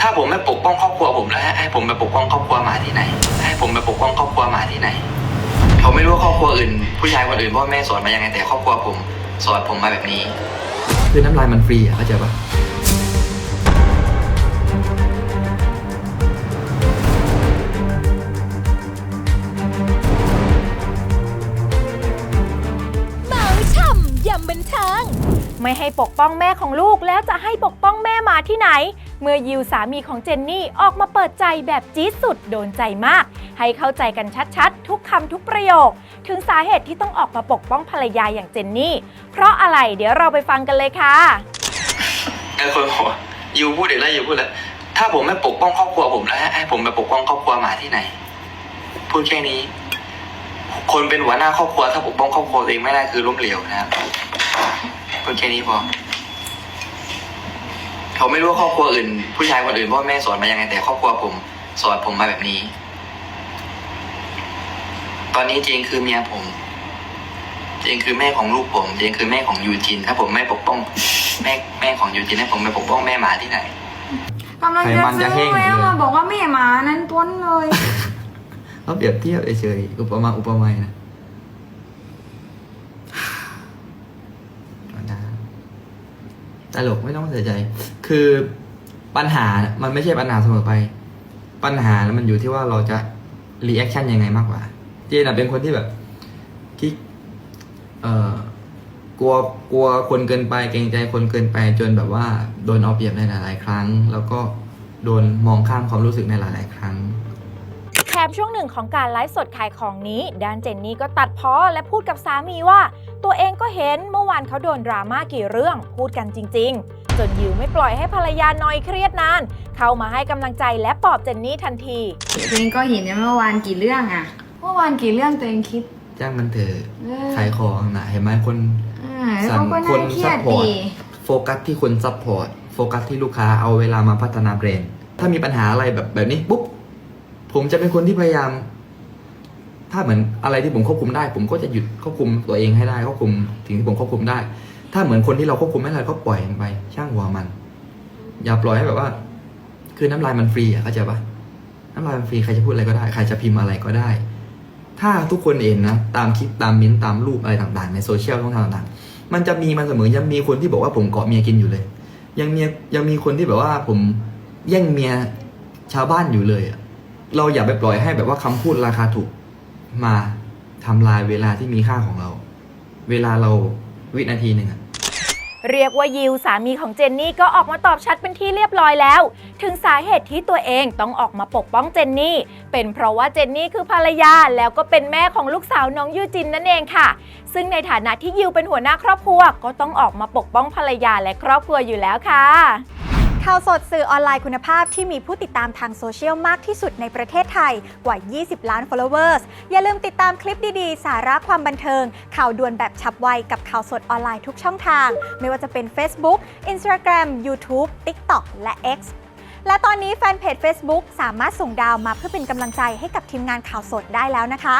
ถ้าผมไม่ปกป้องครอบครัวผมแล้วให้ผมไปปกป้องครอบครัวหมาที่ไหน ให้ผมไปปกป้องครอบครัวหมาที่ไหนผมไม่รู้ว่าครอบครัวอื่น ผู้ชายคนอื่นพ่อแม่สอนมายังไงแต่ครอบครัวผม สอนผมมาแบบนี้ คือน้ำลายมันฟรีอะเข้าใจปะ ไม่ให้ปกป้องแม่ของลูกแล้วจะให้ปกป้องแม่มาที่ไหน เมื่อยิวสามีของเจนนี่ออกมาเปิดใจแบบจี๊ดสุดโดนใจมาก ให้เข้าใจกันชัดๆ ทุกคำทุกประโยค ถึงสาเหตุที่ต้องออกมาปกป้องภรรยาอย่างเจนนี่ เพราะอะไรเดี๋ยวเราไปฟังกันเลยค่ะไอ้คนบอกว่ายูพูดเดี๋ยวแล้วยูพูดแล้วถ้าผมไม่ปกป้องครอบครัวผมแล้วให้ให้ผมไปปกป้องครอบครัวหมาที่ไหน พูดแค่นี้ คนเป็นหัวหน้าครอบครัวถ้าปกป้องครอบครัวตัวเองไม่ได้คือล้มเหลวนะครับ พูดแค่นี้พอเขาไม่รู้ว่าครอบครัวอื่น ผู้ชายคนอื่นพ่อแม่สอนมายังไงแต่ครอบครัวผม สอนผมมาแบบนี้ ตอนนี้เจงคือเมียผม เจงคือแม่ของลูกผม เจงคือแม่ของยูจิน ถ้าผมไม่ปกป้อง แม่แม่ของยูจินให้ผมไปปกป้องแม่หมาที่ไหนกำลังไขจะมันจะซื้แห้องแล้วเลยมาบอกว่าแม่หมานั้นต้นเลย เขาเปรียบเทียบเฉยๆอุปมาอุปไมยนะเอานะ ตลกไม่ต้องเสียใจ คือปัญหามันไม่ใช่ปัญหาเสมอไป ปัญหามันอยู่ที่ว่าเราจะรีแอคชั่นยังไงมากกว่า เจนอะเป็นคนที่แบบคิดเอ่อกลัวกลัวคนเกินไปเกรงใจคนเกินไปจนแบบว่า โดนเอาเปรียบในหลาย ๆ ครั้ง แล้วก็โดนมองข้ามความรู้สึกในหลาย ๆ ครั้ง มช่วงหนึ่งของการไลฟ์สดขายของนี้ด้านเจนนี่ก็ตัดพ้อและพูดกับสามีว่า ตัวเองก็เห็นเมื่อวานเขาโดนดราม่ากี่เรื่องพูดกันจริง ๆ จนยิวไม่ปล่อยให้ภรรยานอยเครียดนาน เข้ามาให้กำลังใจและปลอบเจนนี่ทันทีตัวเองก็เห็นเนี่ยเมื่อวานกี่เรื่องอะเมื่อวานกี่เรื่องตัวเองคิดจ้างมันเถอะเออขายของนะเห็นไหมคนอ่าแล้วสั่งเขาก็คน่านเครีซัยพดพอร์ตดีโฟกัสที่คนซัพพอร์ตโฟกัสที่ลูกค้าเอาเวลามาพัฒนาแบรนด์ถ้ามีปัญหาอะไรแบบแบบนี้ปุ๊บ ผมจะเป็นคนที่พยายาม ถ้าเหมือนอะไรที่ผมควบคุมได้ ผมก็จะหยุดควบคุมตัวเองให้ได้ควบคุมสิ่งที่ผมควบคุมได้ ถ้าเหมือนคนที่เราควบคุมไม่ได้ก็ปล่อยมันไป ช่างหัวมัน อย่าปล่อยให้แบบว่า คือน้ำลายมันฟรีอะเข้าใจปะน้ำลายมันฟรีใครจะพูดอะไรก็ได้ใครจะพิมพ์อะไรก็ได้ ถ้าทุกคนเห็นนะตามคลิปตามมิ้นท์ตามรูปอะไรต่างๆ ในโซเชียลช่องทางต่างๆ มันจะมีมันเสมอยังมีคนที่บอกว่าผมเกาะเมียกินอยู่เลย ยังมียังมีคนที่แบบว่าผมแย่งเมียชาวบ้านอยู่เลยอะ เราอย่าไปปล่อยให้แบบว่าคำพูดราคาถูกมาทำลายเวลาที่มีค่าของเรา เวลาเราวินาทีหนึ่งอะเรียกว่ายิวสามีของเจนนี่ก็ออกมาตอบชัดเป็นที่เรียบร้อยแล้ว ถึงสาเหตุที่ตัวเองต้องออกมาปกป้องเจนนี่ เป็นเพราะว่าเจนนี่คือภรรยาแล้วก็เป็นแม่ของลูกสาวน้องยูจินนั่นเองค่ะ ซึ่งในฐานะที่ยิวเป็นหัวหน้าครอบครัว ก็ต้องออกมาปกป้องภรรยาและครอบครัวอยู่แล้วค่ะ ข่าวสดสื่อออนไลน์คุณภาพที่มีผู้ติดตามทางโซเชียลมากที่สุดในประเทศไทยกว่า 20 ล้าน followers อย่าลืมติดตามคลิปดีๆ สาระความบันเทิง ข่าวด่วนแบบฉับไวกับข่าวสดออนไลน์ทุกช่องทาง ไม่ว่าจะเป็น Facebook Instagram YouTube TikTok และ X และตอนนี้แฟนเพจ Facebook สามารถส่งดาวมาเพื่อเป็นกำลังใจให้กับทีมงานข่าวสดได้แล้วนะคะ